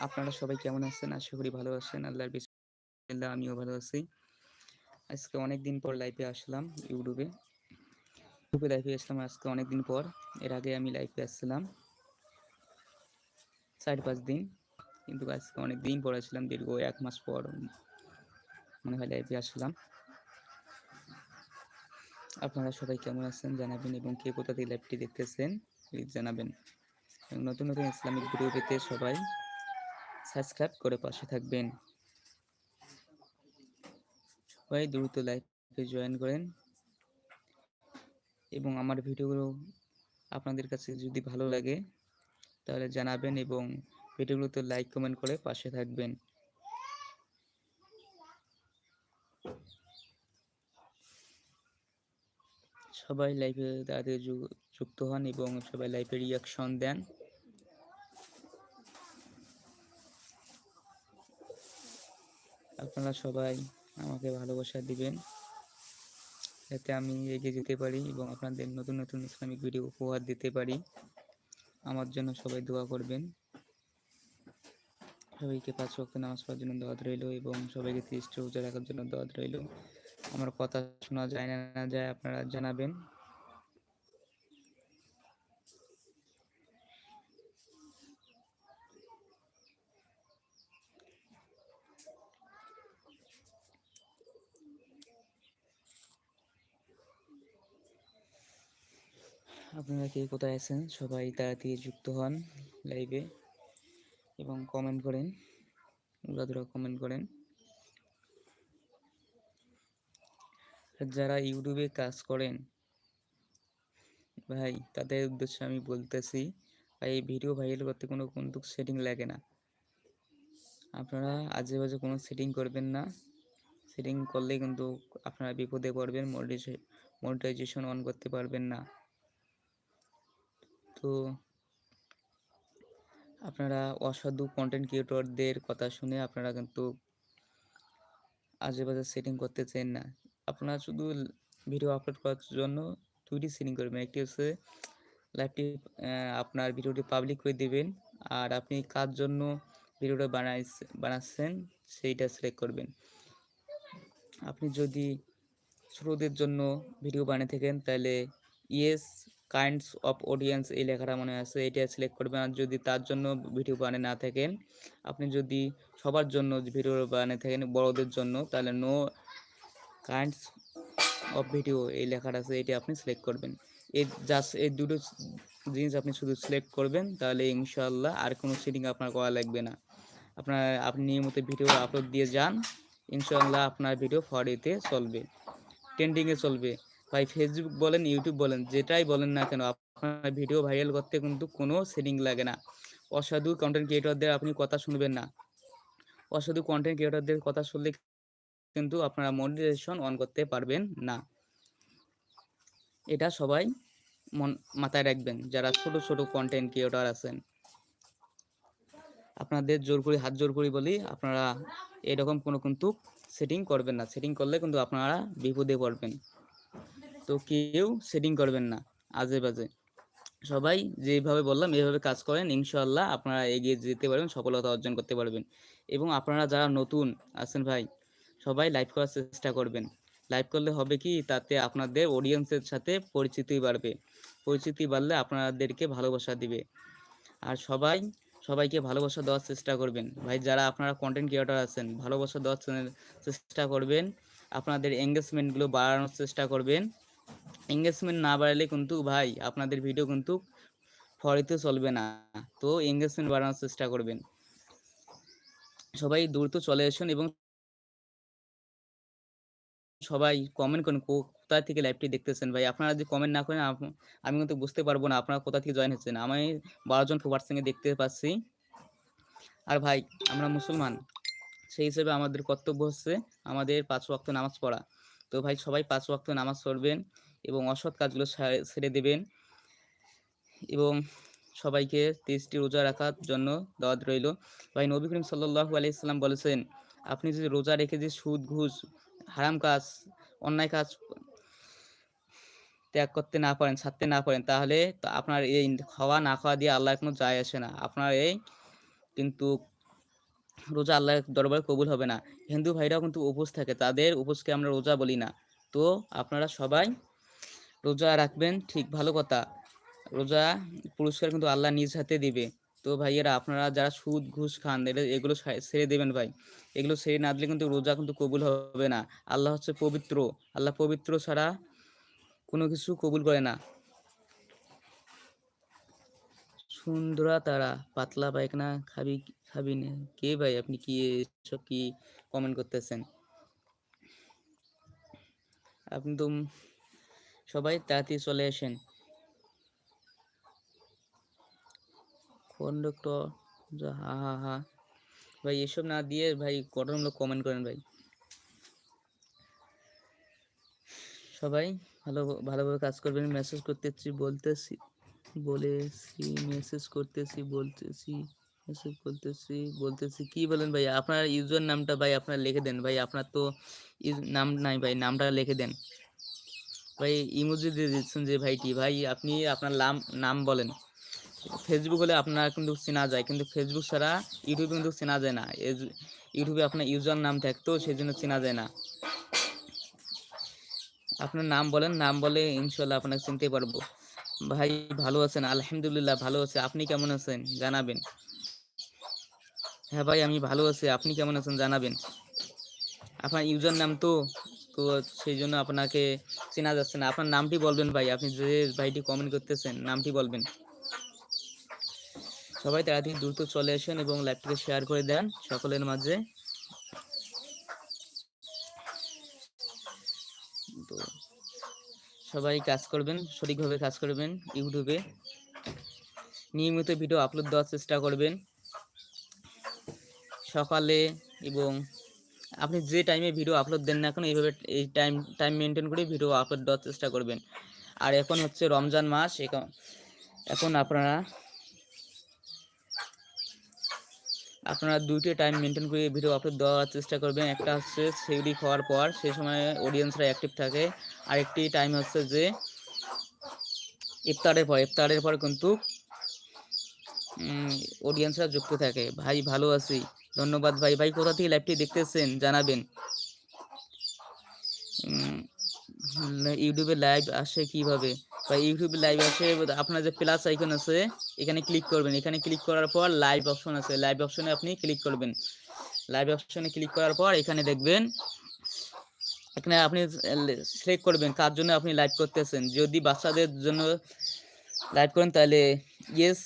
আপনারা সবাই কেমন আছেন? আশা করি ভালো আছেন। আল্লাহর বিসমিল্লাহ আমিও ভালো আছি। আজকে অনেক দিন পর লাইভে আসলাম ইউটিউবে। ইউটিউবে লাইভে আসলাম আজকে অনেক দিন পর। এর আগে আমি লাইভে আসছিলাম ৪-৫ দিন। কিন্তু আজকে অনেক দিন পর আসলাম দীর্ঘ এক মাস পর মনে হয় লাইভে আসলাম। আপনারা সবাই কেমন আছেন জানাবেন এবং কে কোথা থেকে লাইভটি দেখতেছেন প্লিজ জানাবেন। নতুন, নতুন ইসলামিক ভিডিও পেতে সবাই সাবস্ক্রাইব করে পাশে থাকবেন। সবাই দ্রুত লাইভে জয়েন করেন। এবং আমার ভিডিওগুলো আপনাদের কাছে যদি ভালো লাগে, তাহলে জানাবেন এবং ভিডিওগুলোতে লাইক, কমেন্ট করে পাশে থাকবেন। সবাই লাইভে তাদের যুক্ত হন এবং সবাই লাইভে রিঅ্যাকশন দেন। আপনারা সবাই আমাকে ভালোবাসা দিবেন। যাতে আমি এগিয়ে যেতে পারি এবং আপনাদের নতুন, নতুন ইসলামিক ভিডিও উপহার দিতে পারি। আমার জন্য সবাই দোয়া করবেন। সবাইকে ৫ ওয়াক্ত নামাজ পড়ার জন্য দাওয়াত রইল এবং সবাইকে ৩০ টা রোজা রাখার জন্য দাওয়াত রইল। আমার কথা শোনা যায় না যায় আপনারা জানাবেন। আপনারা কে কোথায় আছেন সবাই তাড়াতাড়ি যুক্ত হন লাইভে এবং কমেন্ট করেন। উড়াধুরা কমেন্ট করেন। যারা ইউটিউবে কাজ করেন, ভাই, তাদের উদ্দেশ্যে আমি বলতেছি, ভাই, এই ভিডিও ভাইরাল করতে কোনো কিন্তু সেটিং লাগে না। আপনারা আজে-বাজে কোনো সেটিং করবেন না। সেটিং করলে কিন্তু আপনারা বিপদে পড়বেন মনিটাইজে মনিটাইজেশন অন করতে পারবেন না। তো আপনারা অসাধু কন্টেন্ট ক্রিয়েটরদের কথা শুনে আপনারা কিন্তু আজে-বাজে সেটিং করতে চান না। আপনারা শুধু ভিডিও আপলোড করার জন্য দুইটি সেটিং করবেন। একটি হচ্ছে লাইভটি আপনার ভিডিওটি পাবলিক করে দেবেন আর আপনি কার জন্য ভিডিওটা বানাইছ বানাচ্ছেন সেইটা সিলেক্ট করবেন। আপনি যদি ছোটদের জন্য ভিডিও বানিয়ে থাকেন তাহলে ইয়েস কাইন্ডস অফ অডিয়েন্স এই লেখাটা মনে আছে এটা সিলেক্ট করবেন। আর যদি তার জন্য ভিডিও বানিয়ে না থাকেন, আপনি যদি সবার জন্য ভিডিও বানিয়ে থাকেন বড়দের জন্য তাহলে নো কাইন্ডস অফ ভিডিও এই লেখাটা আছে এটা আপনি সিলেক্ট করবেন। এই জাস্ট এই দুটো জিনিস আপনি শুধু সিলেক্ট করবেন তাহলে ইনশাল্লাহ আর কোনো সেটিং আপনার করা লাগবে না। আপনার আপনি নিয়মিত ভিডিও আপলোড দিয়ে যান। ইনশাল্লাহ আপনার ভিডিও ফর এতে চলবে। ট্রেন্ডিংয়ে চলবে। ভাই ফেসবুক বলেন, ইউটিউব বলেন যেটাই বলেন না কেন আপনার ভিডিও ভাইরাল করতে কিন্তু কোনো সেটিং লাগে না। অসাধু কন্টেন্ট ক্রিয়েটরদের আপনি কথা শুনবেন না। অসাধু কন্টেন্ট ক্রিয়েটরদের কথা শুনলে কিন্তু আপনারা মনিটাইজেশন অন করতে পারবেন না। এটা সবাই মন মাথায় রাখবেন যারা ছোট, ছোট কন্টেন্ট ক্রিয়েটর আছেন। আপনাদের জোর করি হাত জোর করি বলি আপনারা এরকম কোনো কিন্তু সেটিং করবেন না। সেটিং করলে কিন্তু আপনারা বিপদে পড়বেন। তো কেউ সেটিং করবেন না আজে-বাজে। সবাই যেভাবে বললাম এভাবে কাজ করেন ইনশাল্লাহ আপনারা এগিয়ে যেতে পারবেন, সফলতা অর্জন করতে পারবেন। এবং আপনারা যারা নতুন আছেন ভাই সবাই লাইভ করার চেষ্টা করবেন। লাইভ করলে হবে কি তাতে আপনাদের অডিয়েন্সের সাথে পরিচিতি বাড়বে। পরিচিতি বাড়লে আপনাদেরকে ভালোবাসা দিবে। আর সবাই সবাইকে ভালোবাসা দেওয়ার চেষ্টা করবেন। ভাই যারা আপনারা কন্টেন্ট ক্রিয়েটার আছেন ভালোবাসা দেওয়ার চেষ্টা করবেন। আপনাদের এনগেজমেন্টগুলো বাড়ানোর চেষ্টা করবেন। এনগেজমেন্ট না বাড়ালে কিন্তু ভাই আপনাদের ভিডিও কিন্তু ফরিতে চলবে না। তো এনগেজমেন্ট বাড়ানোর চেষ্টা করবেন। সবাই দ্রুত চলে আসুন এবং সবাই কমেন্ট করেন কোথা থেকে লাইভটি দেখতেছেন ভাই। আপনারা যদি কমেন্ট না করেন আমি কিন্তু বুঝতে পারব না আপনারা কোথা থেকে জয়েন হচ্ছেন। আমি ১২ জন ভিউয়ার্স থেকে দেখতে পাচ্ছি। আর ভাই, আমরা মুসলমান। সেই হিসেবে আমাদের কর্তব্য হচ্ছে আমাদের ৫ ওয়াক্ত নামাজ পড়া। তো ভাই সবাই পাঁচ ওয়াক্ত নামাজ পড়বেন এবং অসৎ কাজগুলো ছেড়ে দেবেন। এবং সবাইকে ৩০ টি রোজা রাখার জন্য দাওয়াত রইল। ভাই নবী করিম সাল্লাল্লাহু আলাইহি সাল্লাম বলেছেন, আপনি যদি রোজা রেখে যে সুদ, ঘুষ, হারাম কাজ, অন্যায় কাজ ত্যাগ করতে না পারেন, ছাড়তে না পারেন তাহলে আপনার এই খাওয়া না খাওয়া দিয়ে আল্লাহর কোনো যায় আসে না। আপনার এই কিন্তু রোজা আল্লাহ দরবারে কবুল হবে না। হিন্দু ভাইরাও কিন্তু উপোস থাকে, তাদের উপোসকে আমরা রোজা বলি না। তো আপনারা সবাই রোজা রাখবেন, ঠিক ভালো কথা। রোজা পুরস্কার কিন্তু আল্লাহ নিজ হাতে দিবে। তো ভাইয়েরা, আপনারা যারা সুদ, ঘুষ খান এগুলো ছেড়ে দেবেন ভাই। এগুলো ছেড়ে না দিলে কিন্তু রোজা কিন্তু কবুল হবে না। আল্লাহ হচ্ছে পবিত্র। আল্লাহ পবিত্র ছাড়া কোনো কিছু কবুল করে না। সুন্দরা তারা, পাতলা পায়খানা, খাবি খাবি না। কে ভাই? আপনি কি এসব কি কমেন্ট করতেছেন? আপনি তো সবাই তাড়াতাড়ি চলে আসেন। কন্ডাক্টর হা হা হা। ভাই, এসব না দিয়ে ভাই গঠনমূলক কমেন্ট করেন ভাই। সবাই ভালো, ভালোভাবে কাজ করবেন। মেসেজ করতেছি, বলতেছি, বলেছি মেসেজ করতেছি, বলতেছি। মেসেজ করতেছি, বলতেছি, কি বলেন ভাই? আপনার ইউজার নামটা ভাই আপনার লিখে দেন ভাই। আপনার তো নাম নাই ভাই, নামটা লিখে দেন। ভাই, ইমোজি দিয়ে দিচ্ছেন যে ভাইটি ভাই? আপনি আপনার নাম নাম বলেন। ফেসবুক হলে আপনার কিন্তু চেনা যায়, কিন্তু ফেসবুক ছাড়া ইউটিউবে কিন্তু চেনা যায় না। ইউটিউবে আপনার ইউজার নাম থাকতো সেই জন্য চেনা যায় না। আপনার নাম বলেন, নাম বলে ইনশাল্লাহ আপনাকে চিনতে পারব। ভাই, ভালো আছেন? আলহামদুলিল্লাহ, ভালো আছে। আপনি কেমন আছেন? জানাবেন। হ্যাঁ ভাই, আমি ভালো আছি। আপনি কেমন আছেন জানাবেন। আপনার ইউজার নাম তো তো সেই জন্য আপনাকে চেনা যাচ্ছে না। আপনার নামটি বলবেন ভাই, আপনি যে ভাইটি কমেন্ট করতেছেন, নামটি বলবেন। সবাই তাড়াতাড়ি দ্রুত চলে আসেন এবং লাইভটিকে শেয়ার করে দেন সকলের মাঝে। তো সবাই কাজ করবেন, সঠিকভাবে কাজ করবেন, ইউটিউবে। নিয়মিত ভিডিও আপলোড দেওয়ার চেষ্টা করবেন। সকালে এবং আপনি যে টাইমে ভিডিও আপলোড দেন না কেন, এইভাবে এই টাইম টাইম মেনটেন করে ভিডিও আপলোড দেওয়ার চেষ্টা করবেন। আর এখন হচ্ছে রমজান মাস এখন- এখন আপনারা আপনারা দুইটি টাইম মেনটেন করে ভিডিও আপলোড দেওয়ার চেষ্টা করবেন। একটা হচ্ছে সেগুলি খাওয়ার পর সেই সময় অডিয়েন্সরা অ্যাক্টিভ থাকে। আরেকটি টাইম হচ্ছে যে ইফতারের পর ইফতারের পর কিন্তু অডিয়েন্সরা যুক্ত থাকে। ভাই, ভালো আছি। ধন্যবাদ ভাই। ভাই, কোথা থেকে লাইভটি দেখতেছেন? জানাবেন। ইউটিউবে লাইভ আসে কীভাবে? বা ইউটিউবে লাইভ আসে, আপনার যে প্লাস আইকন আছে, এখানে ক্লিক করবেন। এখানে ক্লিক করার পর লাইভ অপশন আছে। লাইভ অপশনে আপনি ক্লিক করবেন। লাইভ অপশনে ক্লিক করার পর এখানে দেখবেন, এখানে আপনি সিলেক্ট করবেন কার জন্য আপনি লাইভ করতেছেন। যদি বাচ্চাদের জন্য লাইভ করেন, তাহলে ইয়েস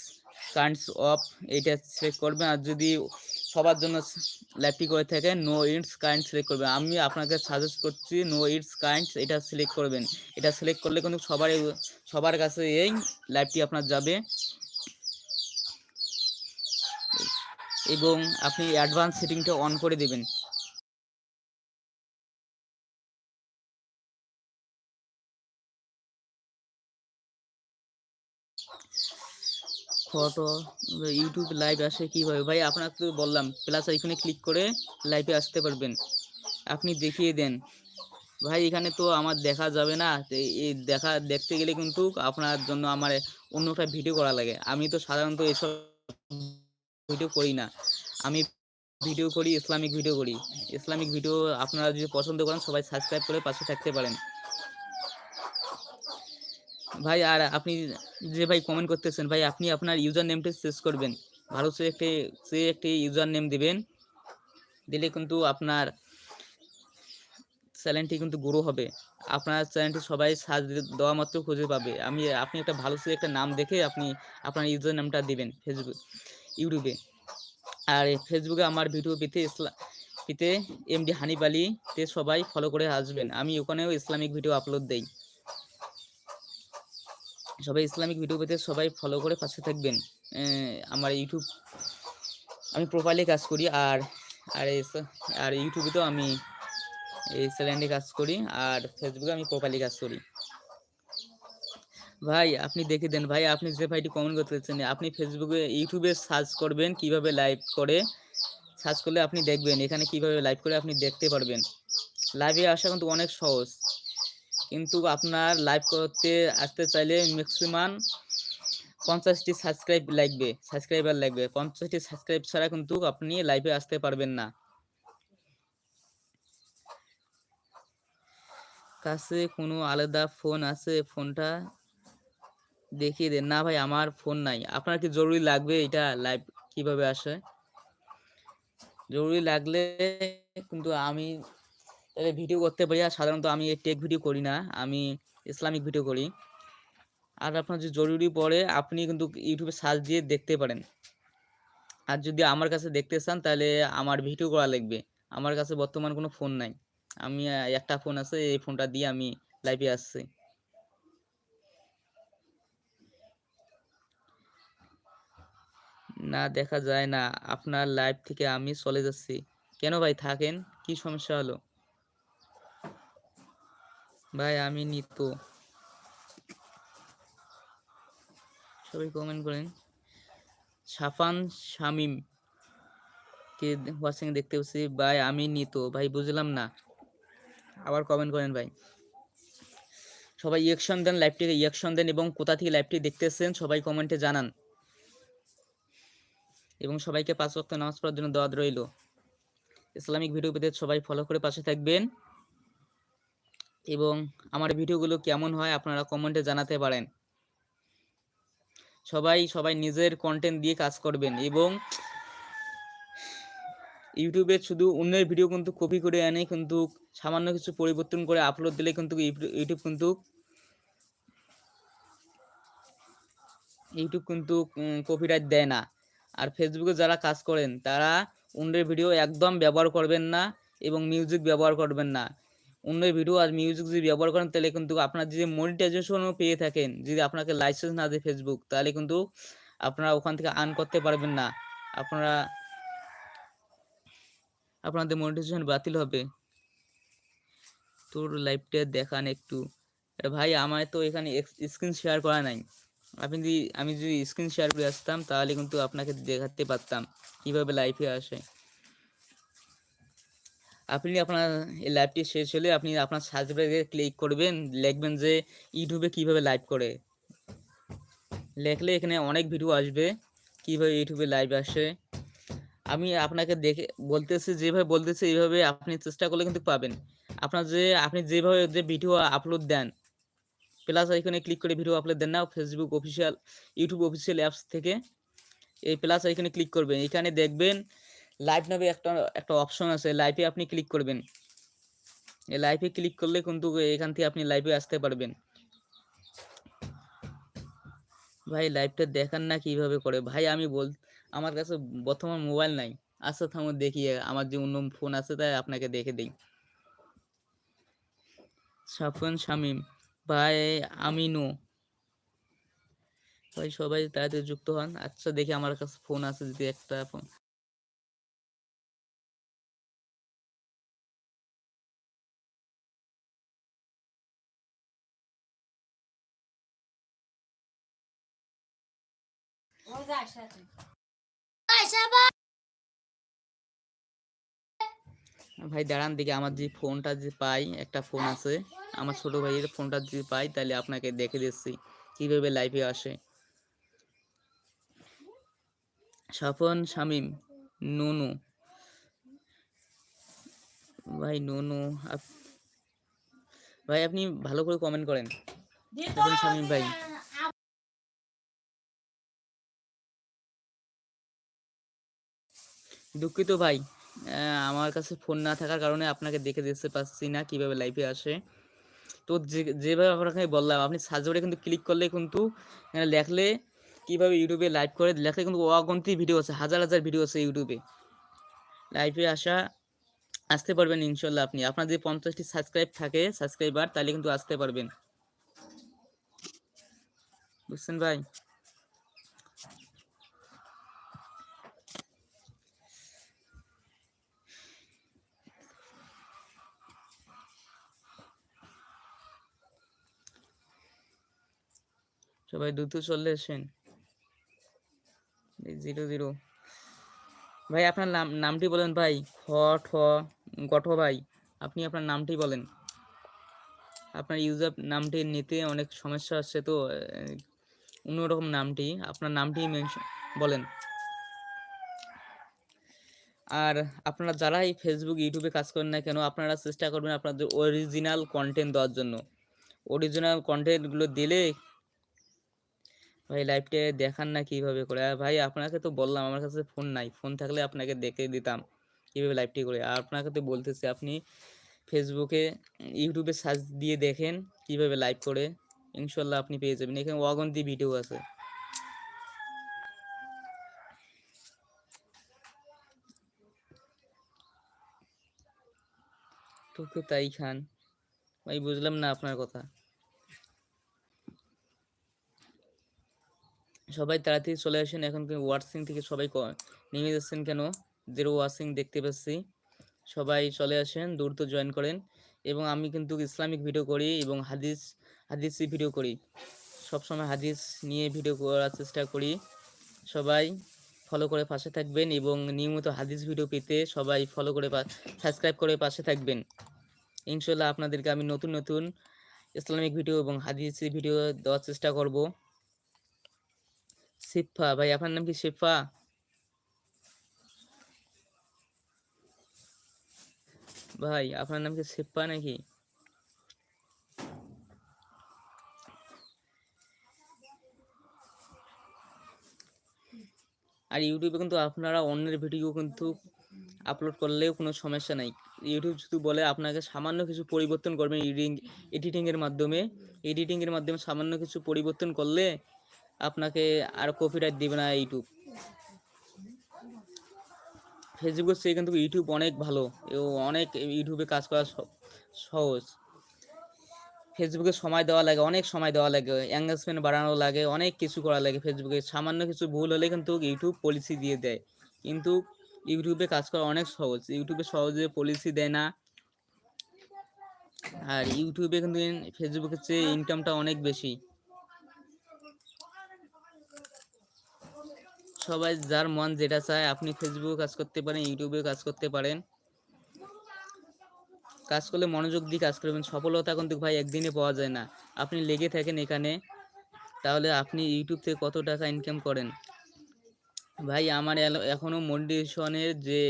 কাইন্ডস অফ এইটা সিলেক্ট করবেন। আর যদি সবার জন্য ল্যাপটি করে থাকে নো ইটস কাইন্ড সিলেক্ট করবেন। আমি আপনাকে সাজেস্ট করছি নো ইটস কাইন্ড এটা সিলেক্ট করবেন। এটা সিলেক্ট করলে কিন্তু সবার সবার কাছে এই ল্যাপটি আপনার যাবে। এবং আপনি অ্যাডভান্স সেটিংটা অন করে দেবেন। ফটো ইউটিউব লাইভ আসে কীভাবে? ভাই, আপনাকে তো বললাম প্লাস এখানে ক্লিক করে লাইভে আসতে পারবেন। আপনি দেখিয়ে দেন। ভাই, এখানে তো আমার দেখা যাবে না। এই দেখা, দেখতে গেলে কিন্তু আপনার জন্য আমার অন্যটা ভিডিও করা লাগে। আমি তো সাধারণত এসব ভিডিও করি না। আমি ভিডিও করি, ইসলামিক ভিডিও করি। ইসলামিক ভিডিও আপনারা যদি পছন্দ করেন, সবাই সাবস্ক্রাইব করে পাশে থাকতে পারেন। ভাই, আর আপনি যে ভাই কমেন্ট করতেছেন, ভাই, আপনি আপনার ইউজার নেমটা শেষ করবেন। ভালো সে একটি সে একটি ইউজার নেম দিবেন। দিলে কিন্তু আপনার চ্যানেলটি কিন্তু গ্রো হবে। আপনার চ্যানেলটি সবাই সার্চ দেওয়া মাত্র খুঁজে পাবে। আমি, আপনি একটা ভালো সে একটা নাম দেখে আপনি আপনার ইউজার নামটা দিবেন ফেসবুক ইউটিউবে আর ফেসবুকে আমার ভিডিও পেতে ইসলা, পেতে এমডি হানিফ আলীতে সবাই ফলো করে আসবেন। আমি ওখানেও ইসলামিক ভিডিও আপলোড দেই। সবাই ইসলামিক ভিডিও পেতে সবাই ফলো করে পাশে থাকবেন। আমার ইউটিউব আমি প্রোফাইলে কাজ করি আর আর আর ইউটিউবেতেও আমি এই চ্যানেলে কাজ করি আর ফেসবুকে আমি প্রোফাইলে কাজ করি। ভাই, আপনি দেখে দেন ভাই, আপনি যে ভাইটি কমেন্ট করতেছেন, আপনি ফেসবুকে ইউটিউবে সার্চ করবেন কীভাবে লাইভ করে। সার্চ করলে আপনি দেখবেন, এখানে কীভাবে লাইভ করে আপনি দেখতে পারবেন। লাইভে আসা কিন্তু অনেক সহজ। কিন্তু আপনার লাইভ করতে আসতে চাইলে ম্যাক্সিমাম পঞ্চাশটি সাবস্ক্রাইব লাগবে সাবস্ক্রাইবার লাগবে। পঞ্চাশটি সাবস্ক্রাইব ছাড়া কিন্তু আপনি লাইভে আসতে পারবেন না। কাছে কোনো আলাদা ফোন আছে? ফোনটা দেখিয়ে দেন। না ভাই, আমার ফোন নাই। আপনার কি জরুরি লাগবে এটা লাইভ কীভাবে আসে? জরুরি লাগলে কিন্তু আমি তাহলে ভিডিও করতে পারি। আর সাধারণত আমি টেক ভিডিও করি না, আমি ইসলামিক ভিডিও করি। আর আপনার যদি জরুরি পড়ে, আপনি কিন্তু ইউটিউবে সার্চ দিয়ে দেখতে পারেন। আর যদি আমার কাছে দেখতে চান, তাহলে আমার ভিডিও করা লাগবে। আমার কাছে বর্তমান কোনো ফোন নাই। আমি, একটা ফোন আছে, এই ফোনটা দিয়ে আমি লাইভে আসছি। না, দেখা যায় না। আপনার লাইভ থেকে আমি চলে যাচ্ছি। কেন ভাই থাকেন? কি সমস্যা হলো? ভাই, আমি নিত সবাই কমেন্ট করেন। সাফান শামিম কে হোয়াটসঅ্যাপে দেখতে পাচ্ছি ভাই, আমি নিত ভাই, বুঝলাম না। আবার কমেন্ট করেন, ভাই। সবাই ইয়েকশন দেন লাইভটিকে ইয়েকশন দেন এবং কোথা থেকে লাইভটি দেখতেছেন সবাই কমেন্টে জানান। এবং সবাইকে পাঁচ ওয়াক্ত নামাজ পড়ার জন্য দাওয়াত রইল। ইসলামিক ভিডিও পেতে সবাই ফলো করে পাশে থাকবেন। এবং আমার ভিডিওগুলো কেমন হয় আপনারা কমেন্টে জানাতে পারেন। সবাই সবাই নিজের কন্টেন্ট দিয়ে কাজ করবেন এবং ইউটিউবে শুধু অন্যের ভিডিও কিন্তু কপি করে আনে কিন্তু সামান্য কিছু পরিবর্তন করে আপলোড দিলে কিন্তু ইউটিউব কিন্তু ইউটিউব কিন্তু কপিরাইট দেয় না। আর ফেসবুকে যারা কাজ করেন, তারা অন্যের ভিডিও একদম ব্যবহার করবেন না এবং মিউজিক ব্যবহার করবেন না। অন্যের ভিডিও আর মিউজিক যদি ব্যবহার করেন, তাহলে কিন্তু আপনার যদি মনিটাইজেশনও পেয়ে থাকেন। যদি আপনাকে লাইসেন্স না দেয় ফেসবুক তাহলে কিন্তু আপনারা ওখান থেকে আর্ন করতে পারবেন না। আপনারা, আপনাদের মনিটাইজেশন বাতিল হবে। তোর লাইভটা দেখান একটু। ভাই, আমার তো এখানে স্ক্রিন শেয়ার করা নাই। আপনি যদি, আমি যদি স্ক্রিন শেয়ার করে আসতাম, তাহলে কিন্তু আপনাকে দেখাতে পারতাম। কীভাবে লাইফে আসে? আপনি আপনার এই লাইভটি শেষ হলে আপনি আপনার বারে ক্লিক করবেন। লিখবেন যে ইউটিউবে কীভাবে লাইভ করে। লেখলে এখানে অনেক ভিডিও আসবে, কীভাবে ইউটিউবে লাইভ আসে। আমি আপনাকে দেখে বলতেছি, যেভাবে বলতেছি, এইভাবে আপনি চেষ্টা করলে কিন্তু পাবেন। আপনার যে, আপনি যেভাবে যে ভিডিও আপলোড দেন প্লাস এখানে ক্লিক করে ভিডিও আপলোড দেন না Facebook official YouTube official apps থেকে, এই প্লাস এখানে ক্লিক করবেন। এখানে দেখবেন লাইভ নামে একটা একটা অপশন আছে লাইভে আপনি ক্লিক করবেন। এই লাইভে ক্লিক করলে কিন্তু এখান থেকে আপনি লাইভে আসতে পারবেন। ভাই লাইভটা দেখান না কীভাবে করে। ভাই, আমি বল, আমার কাছে বর্তমান মোবাইল নাই। আচ্ছা থামো, দেখি, আমার যে অন্য ফোন আছে, তাই আপনাকে দেখে দিই। সাফন শামিম, ভাই আমিনু ভাই, সবাই তাড়াতাড়ি যুক্ত হন। আচ্ছা দেখি আমার কাছে ফোন আছে, যদি একটা ফোন ভাই দাঁড়ান দেখি আমার যে ফোনটা যে পাই একটা ফোন আছে। আমার ছোট ভাইয়ের ফোনটা যদি পাই তাহলে আপনাকে দেখে দিচ্ছি কীভাবে লাইভে আসে। স্বপন শামিম নুনু। ভাই নুনু আপ- ভাই আপনি ভালো করে কমেন্ট করেন। স্বপন শামিম ভাই। দুঃখিত ভাই। আমার কাছে ফোন না থাকার কারণে আপনাকে দেখে দিতে পারছি না কীভাবে লাইভে আসে। তো যেভাবে আপনাকে বললাম, আপনি সার্চ বারে কিন্তু ক্লিক করলে কিন্তু লেখলে কীভাবে ইউটিউবে লাইভ করে লেখলে কিন্তু অগন্তি ভিডিও আছে, হাজার হাজার ভিডিও আছে ইউটিউবে লাইভে আসা, আসতে পারবেন ইনশাল্লাহ আপনি। আপনার যদি পঞ্চাশটি সাবস্ক্রাইব থাকে সাবস্ক্রাইবার তাহলে কিন্তু আসতে পারবেন। বুঝছেন ভাই? সবাই দ্রুত চলে আসেন। Zero zero. ভাই, আপনার নাম, নামটি বলেন ভাই। খ ঠ, গঠ ভাই, আপনি আপনার নামটি বলেন। আপনার ইউজার নামটি নিতে অনেক সমস্যা হচ্ছে তো অন্যরকম নামটি, আপনার নামটি বলেন। আর আপনারা যারাই ফেসবুক ইউটিউবে কাজ করেন না কেন, আপনারা চেষ্টা করবেন আপনাদের অরিজিনাল কন্টেন্ট দেওয়ার জন্য। অরিজিনাল কন্টেন্টগুলো দিলে ভাই লাইভটা দেখান না কীভাবে করে। আর ভাই, আপনাকে তো বললাম, আমার কাছে ফোন নাই। ফোন থাকলে আপনাকে দেখে দিতাম, কীভাবে লাইভটি করে। আর আপনাকে তো বলতেছি, আপনি ফেসবুকে ইউটিউবে সার্চ দিয়ে দেখেন, কীভাবে লাইভ করে। ইনশাল্লাহ আপনি পেয়ে যাবেন। এখানে অগন্তি ভিডিও আছে। টুকু তাই খান। ভাই, বুঝলাম না আপনার কথা। সবাই তাড়াতাড়ি চলে আসেন। এখন ওয়াটসিং থেকে সবাই নেমে যাচ্ছেন কেন? জিরো ওয়াচিং দেখতে পাচ্ছি। সবাই চলে আসেন, দ্রুত জয়েন করেন। এবং আমি কিন্তু ইসলামিক ভিডিও করি এবং হাদিস, হাদিসি ভিডিও করি। সবসময় হাদিস নিয়ে ভিডিও করার চেষ্টা করি। সবাই ফলো করে পাশে থাকবেন এবং নিয়মিত হাদিস ভিডিও পেতে সবাই ফলো করে সাবস্ক্রাইব করে পাশে থাকবেন। ইনশাল্লাহ আপনাদেরকে আমি নতুন নতুন ইসলামিক ভিডিও এবং হাদিসি ভিডিও দেওয়ার চেষ্টা করব। শিফা ভাই আপনার নাম কি শিফা ভাই আপনার নাম কি শিফা নাকি? আর ইউটিউবে কিন্তু আপনারা অন্যের ভিডিও কিন্তু আপলোড করলেও কোনো সমস্যা নাই। ইউটিউব শুধু বলে আপনাকে সামান্য কিছু পরিবর্তন করবেন এডিটিং এডিটিংয়ের মাধ্যমে। এডিটিংয়ের মাধ্যমে সামান্য কিছু পরিবর্তন করলে আপনাকে আর কপিরাইট দিবে না ইউটিউব ফেসবুকের চেয়ে কিন্তু ইউটিউব অনেক ভালো অনেক ইউটিউবে কাজ করা সহজ। ফেসবুকে সময় দেওয়া লাগে, অনেক সময় দেওয়া লাগে এঙ্গেজমেন্ট বাড়ানো লাগে, অনেক কিছু করা লাগে ফেসবুকে সামান্য কিছু ভুল হলে কিন্তু ইউটিউব পলিসি দিয়ে দেয়। কিন্তু ইউটিউবে কাজ করা অনেক সহজ। ইউটিউবে সহজে পলিসি দেয় না। আর ইউটিউবে কিন্তু ফেসবুকের চেয়ে ইনকামটা অনেক বেশি। সবাই যার মন যেটা চায়, আপনি ফেসবুকে কাজ করতে পারেন ইউটিউবে কাজ করতে পারেন। কাজ করলে মনোযোগ দিয়ে কাজ করবেন। সফলতা কিন্তু ভাই একদিনে পাওয়া যায় না। আপনি লেগে থাকেন এখানে, তাহলে আপনি ইউটিউব থেকে কত টাকা ইনকাম করেন? ভাই, আমার এখনও এখনও মনিটাইজেশনের যে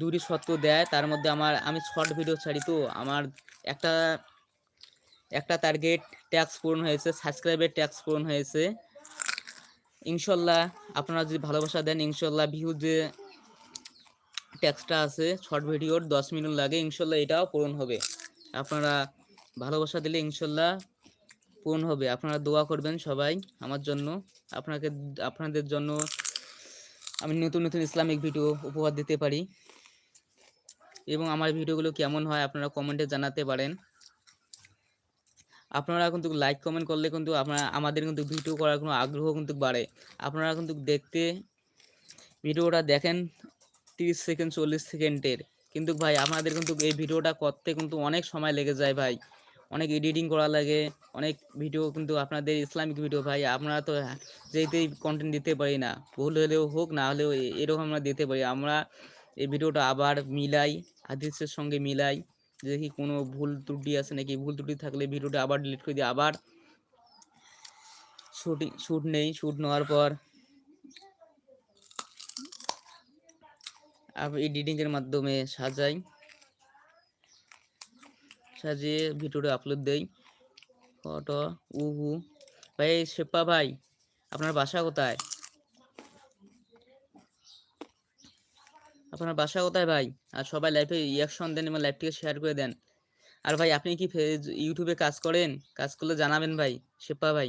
দুটি সত্য দেয়, তার মধ্যে আমার, আমি শর্ট ভিডিও ছাড়ি তো, আমার একটা একটা টার্গেট ট্যাক্স পূরণ হয়েছে সাবস্ক্রাইবের ট্যাক্স পূরণ হয়েছে। ইনশাল্লাহ আপনারা যদি ভালোবাসা দেন, ইনশাল্লাহ ভিউ যে ট্যাক্সটা আছে, শর্ট ভিডিওর দশ মিনিট লাগে, ইনশাল্লাহ এটাও পূরণ হবে। আপনারা ভালোবাসা দিলে ইনশাল্লাহ পূরণ হবে। আপনারা দোয়া করবেন সবাই আমার জন্য। আপনাকে, আপনাদের জন্য আমি নতুন নতুন ইসলামিক ভিডিও উপহার দিতে পারি। এবং আমার ভিডিওগুলো কেমন হয় আপনারা কমেন্টে জানাতে পারেন। আপনারা কিন্তু লাইক কমেন্ট করলে কিন্তু আপনারা, আমাদের কিন্তু ভিডিও করার কোনো আগ্রহ কিন্তু বাড়ে। আপনারা কিন্তু দেখতে, ভিডিওটা দেখেন তিরিশ সেকেন্ড চল্লিশ সেকেন্ডের কিন্তু ভাই, আমাদের কিন্তু এই ভিডিওটা করতে কিন্তু অনেক সময় লেগে যায় ভাই। অনেক এডিটিং করা লাগে, অনেক ভিডিও কিন্তু আপনাদের ইসলামিক ভিডিও ভাই। আপনারা তো যেতেই কন্টেন্ট দিতে পারি না। ভুল হলেও হোক, না হলেও এরকম আমরা দিতে পারি। আমরা এই ভিডিওটা আবার মিলাই হাদিসের সঙ্গে মিলাই দেখি কোনো ভুল ত্রুটি আছে নাকি? ভুল ত্রুটি থাকলে ভিডিওটা আবার ডিলিট করে দিই আবার শুটিং শ্যুট নেই শ্যুট নেওয়ার পর এডিটিংয়ের মাধ্যমে সাজাই। সাজিয়ে ভিডিওটা আপলোড দেই। ফটো, উহু। ভাই, শেপা ভাই, আপনার বাসা কোথায়? আপনার বাসা কোথায় ভাই? আর সবাই লাইভে রিয়াকশন দেন এবং লাইভটিকে শেয়ার করে দেন। আর ভাই, আপনি কি ইউটিউবে কাজ করেন? কাজ করলে জানাবেন ভাই, শেপা ভাই।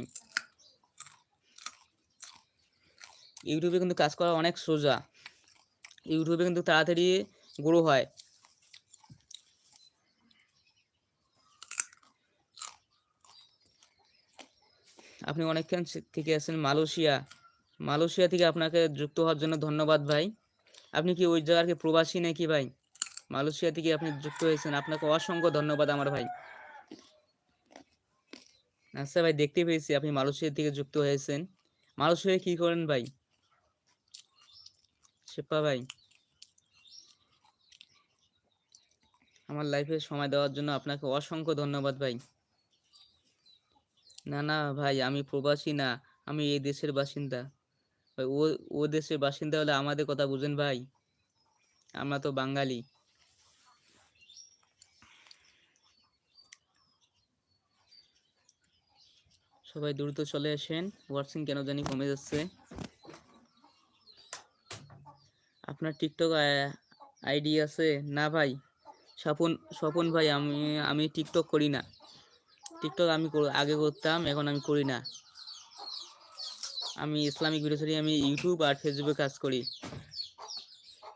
ইউটিউবে কিন্তু কাজ করা অনেক সোজা। ইউটিউবে কিন্তু তাড়াতাড়ি গ্রো হয়। আপনি অনেকক্ষণ থেকে আছেন মালয়েশিয়া। মালয়েশিয়া থেকে আপনাকে যুক্ত হওয়ার জন্য ধন্যবাদ ভাই। আপনি কি ওই জায়গার কি প্রবাসী নাকি ভাই? মালয়েশিয়া থেকে আপনি যুক্ত হয়েছেন। আপনাকে অসংখ্য ধন্যবাদ আমার ভাই। আচ্ছা ভাই, দেখতে পেয়েছি আপনি মালয়েশিয়া থেকে যুক্ত হয়েছেন। মালয়েশিয়ায় কি করেন ভাই? শেপা ভাই, আমার লাইফে সময় দেওয়ার জন্য আপনাকে অসংখ্য ধন্যবাদ ভাই। না না ভাই, আমি প্রবাসী না, আমি এই দেশের বাসিন্দা। ও ও দেশের বাসিন্দা হলে আমাদের কথা বুঝেন ভাই। আমরা তো বাঙালি। সবাই দ্রুত চলে আসেন। ওয়াটসিং কেন জানি কমে যাচ্ছে। আপনার টিকটক আইডি আছে? না ভাই। স্বপন স্বপন ভাই, আমি আমি টিকটক করি না। টিকটক আমি আগে করতাম, এখন আমি করি না। আমি ইসলামিক ভিডিও আমি ইউটিউব আর ফেসবুকে কাজ করি।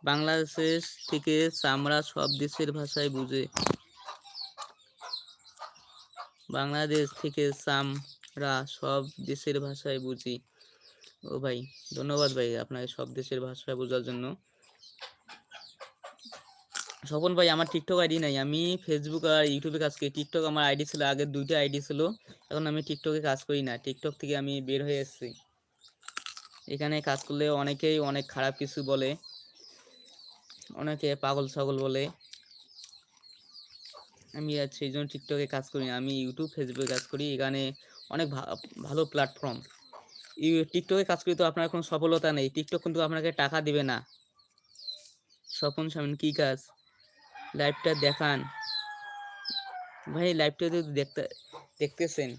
বাংলাদেশ থেকে চামড়া সব দেশের ভাষায় বুঝে। বাংলাদেশ থেকে চামড়া সব দেশের ভাষায় বুঝি। ও ভাই, ধন্যবাদ ভাই আপনাকে সব দেশের ভাষায় বোঝার জন্য। স্বপন ভাই, আমার টিকটক আইডি নাই। আমি ফেসবুক আর ইউটিউবে কাজ করি। টিকটক আমার আইডি ছিল আগে দুইটা আইডি ছিল। এখন আমি টিকটকে কাজ করি না। টিকটক থেকে আমি বের হয়ে এসেছি। এখানে কাজ করলে অনেকেই অনেক খারাপ কিছু বলে, অনেকে পাগল ছাগল বলে। আমি আর সেই জন্য টিকটকে কাজ করি আমি ইউটিউব ফেসবুকে কাজ করি। এখানে অনেক ভালো প্ল্যাটফর্ম টিকটকে কাজ করি তো আপনার কোনো সফলতা নেই। টিকটক কিন্তু আপনাকে টাকা দিবে না। স্বপন সামনে কী কাজ? লাইভটা দেখান। ভাই লাইভটা যদি দেখতে, দেখতেছেন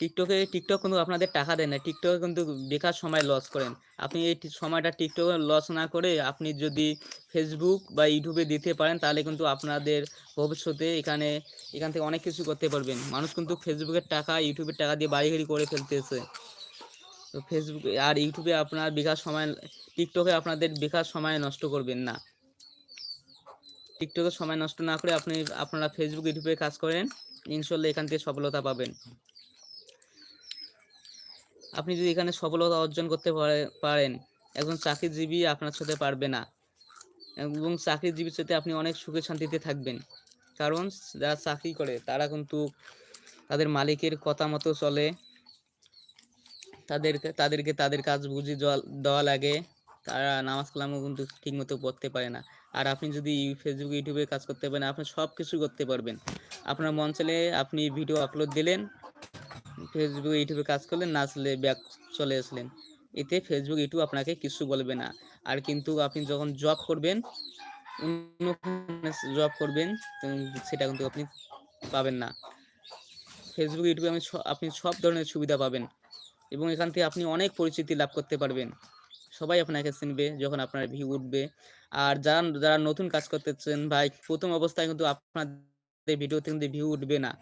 টিকটকে, টিকটক কিন্তু আপনাদের টাকা দেয় না। টিকটকে কিন্তু বেকার সময় লস করেন। আপনি এই সময়টা টিকটকে লস না করে আপনি যদি ফেসবুক বা ইউটিউবে দিতে পারেন, তাহলে কিন্তু আপনাদের ভবিষ্যতে এখানে, এখান থেকে অনেক কিছু করতে পারবেন। মানুষ কিন্তু ফেসবুকের টাকা ইউটিউবের টাকা দিয়ে বাড়ি করে ফেলতেছে। তো ফেসবুকে আর ইউটিউবে আপনার বেকার সময়, টিকটকে আপনাদের বেকার সময় নষ্ট করবেন না। টিকটকে সময় নষ্ট না করে আপনি, আপনারা ফেসবুক ইউটিউবে কাজ করেন। ইনশাল্লাহ এখান থেকে সফলতা পাবেন। আপনি যদি এখানে সফলতা অর্জন করতে পারে- পারেন, একজন চাকরিজীবী আপনার সাথে পারবে না। এবং চাকরিজীবীর সাথে আপনি অনেক সুখে শান্তিতে থাকবেন। কারণ যারা চাকরি করে, তারা কিন্তু তাদের মালিকের কথা মতো চলে। তাদেরকে তাদেরকে তাদের কাজ বুঝিয়ে দেওয়া- লাগে। তারা নামাজ কালামও কিন্তু ঠিক মতো পড়তে পারে না। আর আপনি যদি ফেসবুক ইউটিউবে কাজ করতে পারেন, আপনি সব কিছু করতে পারবেন। আপনার মন চাইলে আপনি ভিডিও আপলোড দিলেন। ফেসবুক ইউটিউবে কাজ করলেন না আসলে ব্যাক চলে আসলেন। এতে ফেসবুক ইউটিউব আপনাকে কিছু বলবে না। আর কিন্তু আপনি যখন জব করবেন জব করবেন সেটা কিন্তু আপনি পাবেন না। ফেসবুক ইউটিউবে আমি আপনি সব ধরনের সুবিধা পাবেন। এবং এখান থেকে আপনি অনেক পরিচিতি লাভ করতে পারবেন। সবাই আপনাকে চিনবে যখন আপনার ভিউ উঠবে। আর যারা যারা নতুন কাজ করতেছেন, ভাই, প্রথম অবস্থায় কিন্তু আপনাদের ভিডিওতে কিন্তু ভিউ উঠবে না।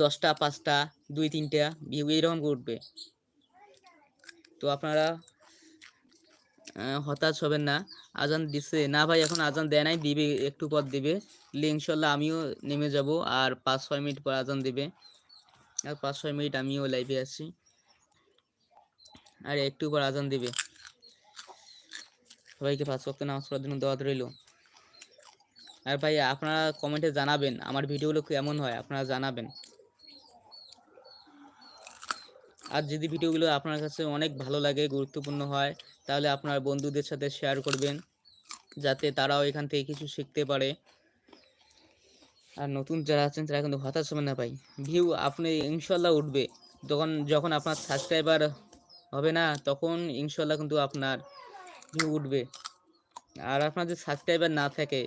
দশটা, পাঁচটা, দুই, তিনটা ভিউ এইরকম উঠবে। তো আপনারা হতাশ হবেন না। আজান দিছে। না ভাই, এখন আজান দেয় নাই, দিবে, একটু পর দিবে। ইনশাল্লাহ আমিও নেমে যাব আর পাঁচ, ছয় মিনিট পর আজান দিবে। আর পাঁচ, ছয় মিনিট আমিও লাইভে আছি। আর একটু পর আজান দিবে। সবাইকে পাঁচ ওয়াক্ত নামাজ পড়ার জন্য দোয়া রইল। আর ভাই, আপনারা কমেন্টে জানাবেন, আমার ভিডিওগুলো কেমন হয়, আপনারা জানাবেন। আর যদি ভিডিওগুলো আপনার কাছে অনেক ভালো লাগে, গুরুত্বপূর্ণ হয়, তাহলে আপনার বন্ধুদের সাথে শেয়ার করবেন, যাতে তারাও এখান থেকে কিছু শিখতে পারে। আর নতুন যারা আছেন, তারা কিন্তু হতাশ হবেন না ভাই। ভিউ আপনি ইনশাল্লাহ উঠবে। যখন যখন আপনার সাবস্ক্রাইবার হবে না, তখন ইনশাল্লাহ কিন্তু আপনার ভিউ উঠবে। আর আপনার যদি সাবস্ক্রাইবার না থাকে,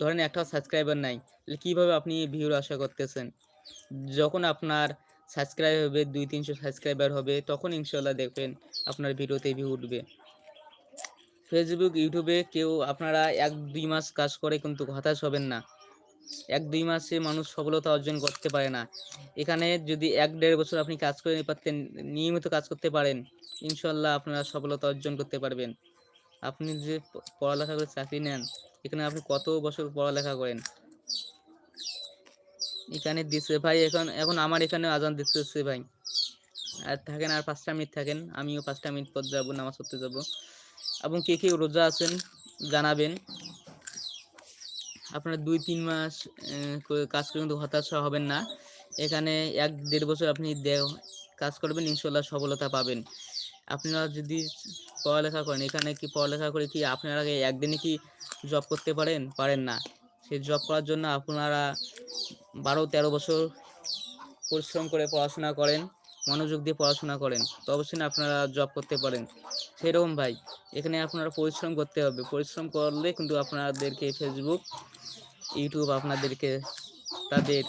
ধরেন একটা সাবস্ক্রাইবার নাই, তাহলে কীভাবে আপনি ভিউর আশা করতেছেন? যখন আপনার সাবস্ক্রাইব হবে, দুই তিনশো সাবস্ক্রাইবার হবে, তখন ইনশাল্লাহ দেখবেন আপনার ভিডিওতে ভিউ উঠবে। ফেসবুক ইউটিউবে কেউ আপনারা এক দুই মাস কাজ করে কিন্তু হতাশ হবেন না। এক দুই মাসে মানুষ সফলতা অর্জন করতে পারে না। এখানে যদি এক দেড় বছর আপনি কাজ করে পারতেন, নিয়মিত কাজ করতে পারেন, ইনশাল্লাহ আপনারা সফলতা অর্জন করতে পারবেন। আপনি যে পড়ালেখা করে চাকরি নেন, এখানে আপনি কত বছর পড়ালেখা করেন? এখানে দিচ্ছে ভাই, এখন এখন আমার এখানে আজান দিতেছে ভাই। আর থাকেন, আর পাঁচটা মিনিট থাকেন, আমিও পাঁচটা মিনিট পর যাব, নামাজ পড়তে যাব। এবং কে কে রোজা আছেন জানাবেন। আপনারা দুই, তিন মাস কাজ করে কিন্তু হতাশা হবেন না। এখানে এক, দেড় বছর আপনি কাজ করবেন ইনশাল্লাহ সফলতা পাবেন। আপনারা যদি পড়ালেখা করেন, এখানে কি পড়ালেখা করে কি আপনারা একদিনে কি জব করতে পারেন? পারেন না। সেই জব করার জন্য আপনারা বারো, তেরো বছর পরিশ্রম করে পড়াশোনা করেন, মনোযোগ দিয়ে পড়াশোনা করেন। তো অবশ্যই আপনারা জব করতে পারেন। সেরকম ভাই, এখানে আপনারা পরিশ্রম করতে হবে। পরিশ্রম করলে কিন্তু আপনাদেরকে ফেসবুক ইউটিউব আপনাদেরকে তাদের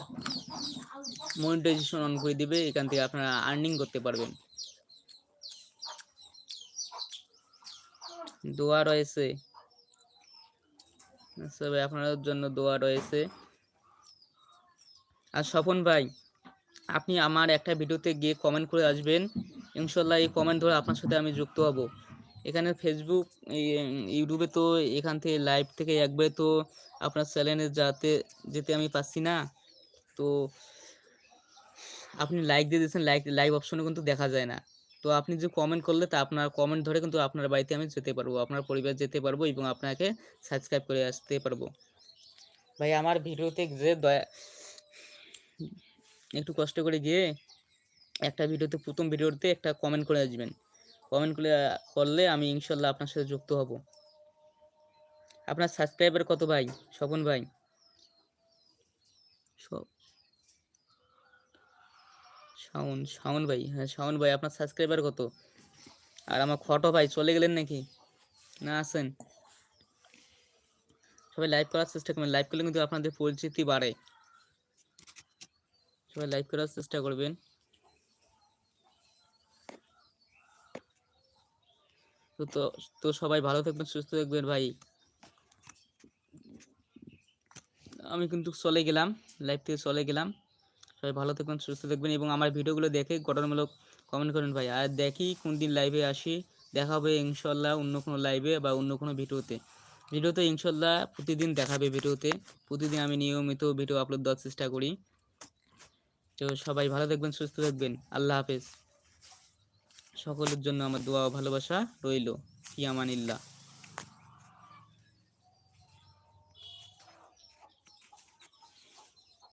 মনিটাইজেশন অন করে দিবে। এখান থেকে আপনারা আর্নিং করতে পারবেন। দোয়া রয়েছে। আপনাদের জন্য দোয়া রয়েছে। আর স্বপন ভাই, আপনি আমার একটা ভিডিওতে গিয়ে কমেন্ট করে আসবেন। ইনশাল্লাহ এই কমেন্ট ধরে আপনার সাথে আমি যুক্ত হব। এখানে ফেসবুক ইউটিউবে তো এখান থেকে লাইভ থেকে একবারে তো আপনার চ্যানেলে যাতে, যেতে আমি পাচ্ছি না। তো আপনি লাইক দিয়ে দিয়েছেন লাইক লাইভ অপশনে কিন্তু দেখা যায় না। তো আপনি যে কমেন্ট করলে তা আপনার কমেন্ট ধরে কিন্তু আপনার বাড়িতে আমি যেতে পারব, আপনার পরিবার যেতে পারব এবং আপনাকে সাবস্ক্রাইব করে আসতে পারব। ভাই, আমার ভিডিওতে যে দয়া একটু কষ্ট করে গিয়ে একটা ভিডিওতে, প্রথম ভিডিওতে একটা কমেন্ট করে আসবেন। কমেন্ট করে করলে আমি ইনশাল্লাহ আপনার সাথে যুক্ত হব। আপনার সাবস্ক্রাইবার কত ভাই? স্বপন ভাই? শাওন শাওন ভাই হ্যাঁ শাওন ভাই, আপনার সাবস্ক্রাইবার কত? আর আমার খটো ভাই, চলে গেলেন নাকি? না আছেন? সবাই লাইভ করার চেষ্টা করবেন। লাইভ করলে কিন্তু আপনাদের পরিচিতি বাড়ে। সবাই লাইভ করার চেষ্টা করবেন। তো তো তো সবাই ভালো থাকবেন, সুস্থ থাকবেন ভাই। আমি কিন্তু চলে গেলাম লাইভ থেকে চলে গেলাম। সবাই ভালো থাকবেন, সুস্থ থাকবেন এবং আমার ভিডিওগুলো দেখে গঠনমূলক কমেন্ট করেন ভাই। আর দেখি কোন দিন লাইভে আসি, দেখা হবে ইনশাল্লাহ অন্য কোনো লাইভে বা অন্য কোনো ভিডিওতে। ভিডিওতে ইনশাল্লাহ প্রতিদিন দেখাবে ভিডিওতে। প্রতিদিন আমি নিয়মিত ভিডিও আপলোড দেওয়ার চেষ্টা করি। তো সবাই ভালো দেখবেন সুস্থ থাকবেন। আল্লাহ হাফেজ। সকলের জন্য আমার দোয়া ও ভালোবাসা রইল। ফিয়ামানিল্লাহ